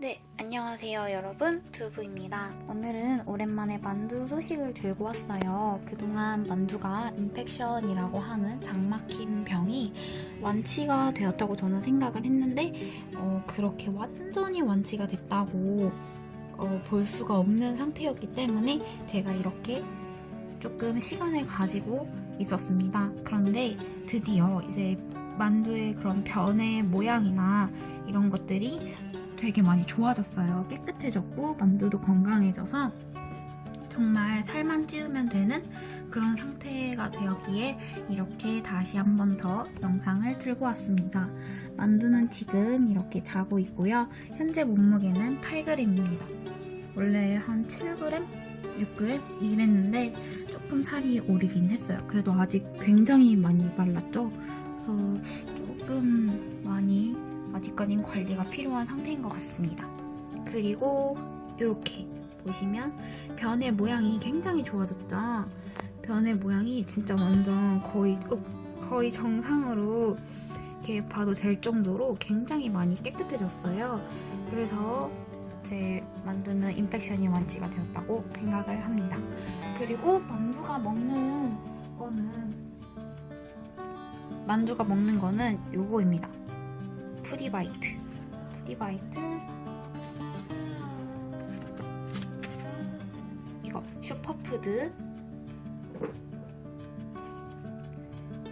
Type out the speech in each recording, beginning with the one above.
네, 안녕하세요 여러분 두부입니다. 오늘은 오랜만에 만두 소식을 들고 왔어요. 그동안 만두가 인펙션이라고 하는 장막힘 병이 완치가 되었다고 저는 생각을 했는데 어, 그렇게 완전히 완치가 됐다고 어, 볼 수가 없는 상태였기 때문에 제가 이렇게 조금 시간을 가지고 있었습니다. 그런데 드디어 이제 만두의 그런 변의 모양이나 이런 것들이 되게 많이 좋아졌어요. 깨끗해졌고 만두도 건강해져서 정말 살만 찌우면 되는 그런 상태가 되었기에 이렇게 다시 한 번 더 영상을 들고 왔습니다. 만두는 지금 이렇게 자고 있고요. 현재 몸무게는 8g입니다. 원래 한 7g? 6g? 이랬는데 조금 살이 오르긴 했어요. 그래도 아직 굉장히 많이 말랐죠? 그래서 조금 많이 아직까지는 관리가 필요한 상태인 것 같습니다. 그리고 이렇게 보시면 변의 모양이 굉장히 좋아졌죠. 변의 모양이 진짜 완전 거의 어, 거의 정상으로 이렇게 봐도 될 정도로 굉장히 많이 깨끗해졌어요. 그래서 제 만두는 인펙션이 완치가 되었다고 생각을 합니다. 그리고 만두가 먹는 거는 만두가 먹는 거는 요거입니다. 푸디바이트. 푸디바이트. 이거 슈퍼푸드.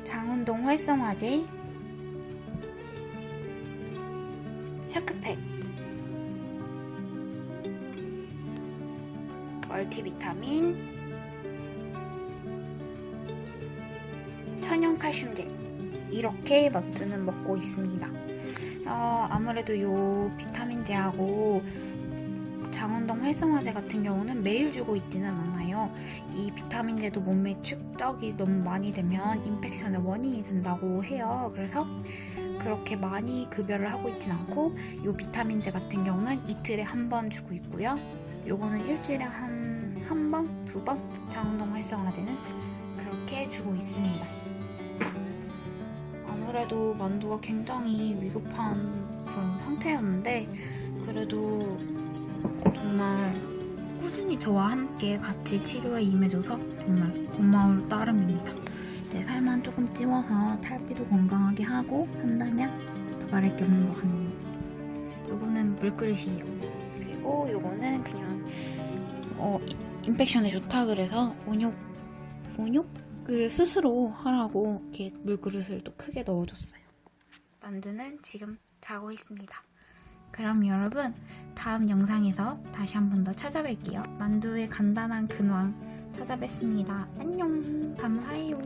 장운동 활성화제. 샤크팩. 멀티비타민. 천연 칼슘제. 이렇게 만두는 먹고 있습니다. 어, 아무래도 요 비타민제하고 장운동 활성화제 같은 경우는 매일 주고 있지는 않아요. 이 비타민제도 몸에 축적이 너무 많이 되면 인펙션의 원인이 된다고 해요. 그래서 그렇게 많이 급여를 하고 있진 않고 요 비타민제 같은 경우는 이틀에 한 번 주고 있고요. 요거는 일주일에 한 한 번, 두 번 장운동 활성화제는 그렇게 주고 있습니다. 아무래도 만두가 굉장히 위급한 그런 상태였는데 그래도 정말 꾸준히 저와 함께 같이 치료에 임해줘서 정말 고마울 따름입니다. 이제 살만 조금 찌워서 탈피도 건강하게 하고 한다면 더 말할 게 없는 것 같네요. 요거는 물그릇이에요. 그리고 요거는 그냥 어, 이- 인펙션에 좋다 그래서 온욕 온욕 을 스스로 하라고 이렇게 물그릇을 또 크게 넣어줬어요. 만두는 지금 자고 있습니다. 그럼 여러분 다음 영상에서 다시 한 번 더 찾아뵐게요. 만두의 간단한 근황 찾아뵙습니다. 안녕 감사해요.